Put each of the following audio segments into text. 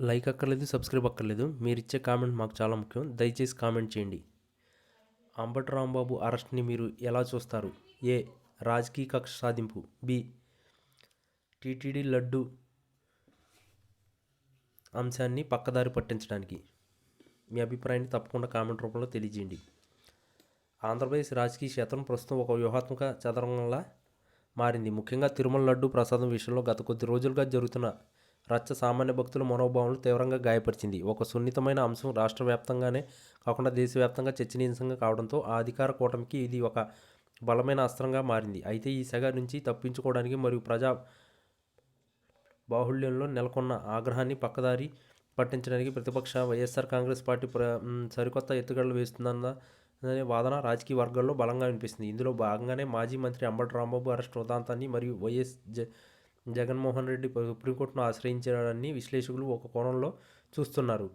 Like అక్కర్లేదు subscribe అక్కర్లేదు. మీరు ఇచ్చే కామెంట్ మాకు చాలా ముఖ్యం. దయచేసి కామెంట్ చేయండి. అంబటి రాంబాబు అరెస్ట్ని మీరు ఎలా చూస్తారు? ఏ. రాజకీయ కక్ష సాధింపు. బి. టీటీడీ లడ్డు అంశాన్ని పక్కదారి పట్టించడానికి. మీ అభిప్రాయాన్ని తప్పకుండా కామెంట్ రూపంలో తెలియజేయండి. ఆంధ్రప్రదేశ్ రాజకీయ క్షేత్రం ప్రస్తుతం ఒక వ్యూహాత్మక చదరంగంలా మారింది. ముఖ్యంగా తిరుమల లడ్డు ప్రసాదం విషయంలో గత కొద్ది రోజులుగా జరుగుతున్న రచ్చ సామాన్య భక్తుల మనోభావాలను తీవ్రంగా గాయపరిచింది. ఒక సున్నితమైన అంశం రాష్ట్ర వ్యాప్తంగానే కాకుండా దేశవ్యాప్తంగా చర్చనీయాంశంగా కావడంతో ఆ అధికార కూటమికి ఇది ఒక బలమైన అస్త్రంగా మారింది. అయితే ఈ సెగ నుంచి తప్పించుకోవడానికి మరియు ప్రజా బాహుళ్యంలో నెలకొన్న ఆగ్రహాన్ని పక్కదారి పట్టించడానికి ప్రతిపక్ష వైఎస్ఆర్ కాంగ్రెస్ పార్టీ ప్ర సరికొత్త ఎత్తుగడలు వేస్తుందన్న అనే వాదన రాజకీయ వర్గాల్లో బలంగా వినిపిస్తుంది. ఇందులో భాగంగానే మాజీ మంత్రి అంబటి రాంబాబు అరెస్ట్ వృత్తాంతాన్ని మరియు వైఎస్ జ జగన్మోహన్ రెడ్డి సుప్రీంకోర్టును ఆశ్రయించడాన్ని విశ్లేషకులు ఒక కోణంలో చూస్తున్నారు.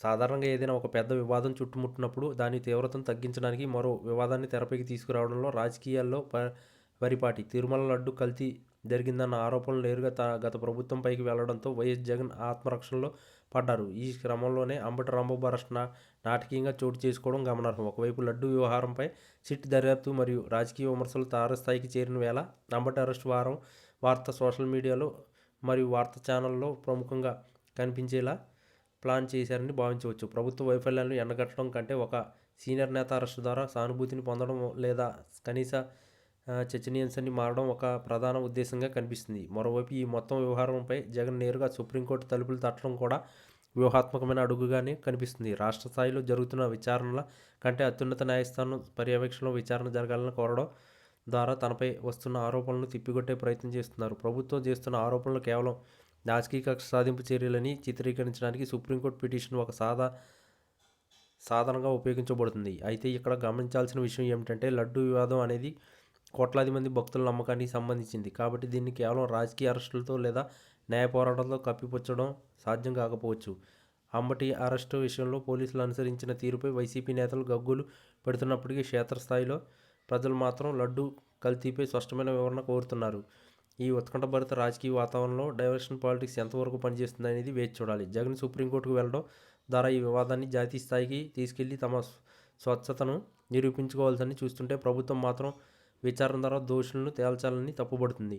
సాధారణంగా ఏదైనా ఒక పెద్ద వివాదం చుట్టుముట్టినప్పుడు దాని తీవ్రతను తగ్గించడానికి మరో వివాదాన్ని తెరపైకి తీసుకురావడంలో రాజకీయాల్లో ప పరిపాటి తిరుమల లడ్డు కల్తీ జరిగిందన్న ఆరోపణలు నేరుగా త గత ప్రభుత్వంపైకి వెళ్ళడంతో వైఎస్ జగన్ ఆత్మరక్షణలో పడ్డారు. ఈ క్రమంలోనే అంబటి రాంబాబు అరెస్ట్ నాటకీయంగా చోటు చేసుకోవడం గమనార్హం. ఒకవైపు లడ్డు వ్యవహారంపై సిట్ దర్యాప్తు మరియు రాజకీయ విమర్శలు తారస్థాయికి చేరిన వేళ అంబటి అరెస్ట్ వారం వార్త సోషల్ మీడియాలో మరియు వార్తా ఛానల్లో ప్రముఖంగా కనిపించేలా ప్లాన్ చేశారని భావించవచ్చు. ప్రభుత్వ వైఫల్యాలను ఎండగట్టడం కంటే ఒక సీనియర్ నేత అరెస్టు ద్వారా సానుభూతిని పొందడం లేదా కనీస ఆ, అన్ని మారడం ఒక ప్రధాన ఉద్దేశంగా కనిపిస్తుంది. మరోవైపు ఈ మొత్తం వ్యవహారంపై జగన్ నేరుగా సుప్రీంకోర్టు తలుపులు తట్టడం కూడా వ్యూహాత్మకమైన అడుగుగానే కనిపిస్తుంది. రాష్ట్ర స్థాయిలో జరుగుతున్న విచారణల కంటే అత్యున్నత న్యాయస్థానం పర్యవేక్షణలో విచారణ జరగాలని కోరడం ద్వారా తనపై వస్తున్న ఆరోపణలను తిప్పికొట్టే ప్రయత్నం చేస్తున్నారు. ప్రభుత్వం చేస్తున్న ఆరోపణలు కేవలం రాజకీయ కక్ష సాధింపు చర్యలని చిత్రీకరించడానికి సుప్రీంకోర్టు పిటిషన్ ఒక సాదా సాధనంగా ఉపయోగించబడుతుంది. అయితే ఇక్కడ గమనించాల్సిన విషయం ఏమిటంటే లడ్డు వివాదం అనేది కోట్లాది మంది భక్తుల నమ్మకానికి సంబంధించింది. కాబట్టి దీన్ని కేవలం రాజకీయ అరెస్టులతో లేదా న్యాయ పోరాటంతో కప్పిపుచ్చడం సాధ్యం కాకపోవచ్చు. అంబటి అరెస్టు విషయంలో పోలీసులు అనుసరించిన తీరుపై వైసీపీ నేతలు గగ్గులు పెడుతున్నప్పటికీ క్షేత్రస్థాయిలో ప్రజలు మాత్రం లడ్డు కల్తీపై స్పష్టమైన వివరణ కోరుతున్నారు. ఈ ఉత్కంఠభరిత రాజకీయ వాతావరణంలో డైవర్షన్ పాలిటిక్స్ ఎంతవరకు పనిచేస్తుంది అనేది వేచి చూడాలి. జగన్ సుప్రీంకోర్టుకు వెళ్ళడం ద్వారా ఈ వివాదాన్ని జాతీయ స్థాయికి తీసుకెళ్ళి తమ స్వ- స్వచ్ఛతను నిరూపించుకోవాల్సింది చూస్తుంటే ప్రభుత్వం మాత్రం విచారణ ద్వారా దోషులను తేల్చాలని తప్పుపడుతుంది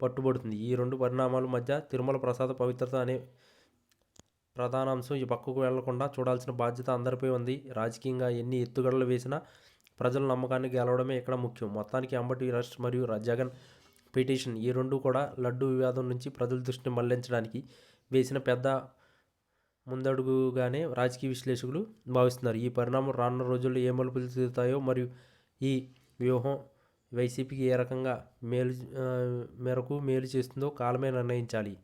పట్టుబడుతుంది. ఈ రెండు పరిణామాల మధ్య తిరుమల ప్రసాద పవిత్రత అనే ప్రధానాంశం ఈ పక్కకు వెళ్ళకుండా చూడాల్సిన బాధ్యత అందరిపై ఉంది. రాజకీయంగా ఎన్ని ఎత్తుగడలు వేసినా ప్రజల నమ్మకాన్ని గెలవడమే ఇక్కడ ముఖ్యం. మొత్తానికి అంబటి రష్ మరియు జగన్ పిటిషన్ ఈ రెండు కూడా లడ్డు వివాదం నుంచి ప్రజల దృష్టిని మళ్ళించడానికి వేసిన పెద్ద ముందడుగుగానే రాజకీయ విశ్లేషకులు భావిస్తున్నారు. ఈ పరిణామం రానున్న రోజుల్లో ఏ మలుపులు తిరుగుతాయో మరియు ఈ వ్యూహం వైసీపీకి ఏ రకంగా మేలు మేరకు మేలు చేస్తుందో కాలమే నిర్ణయించాలి.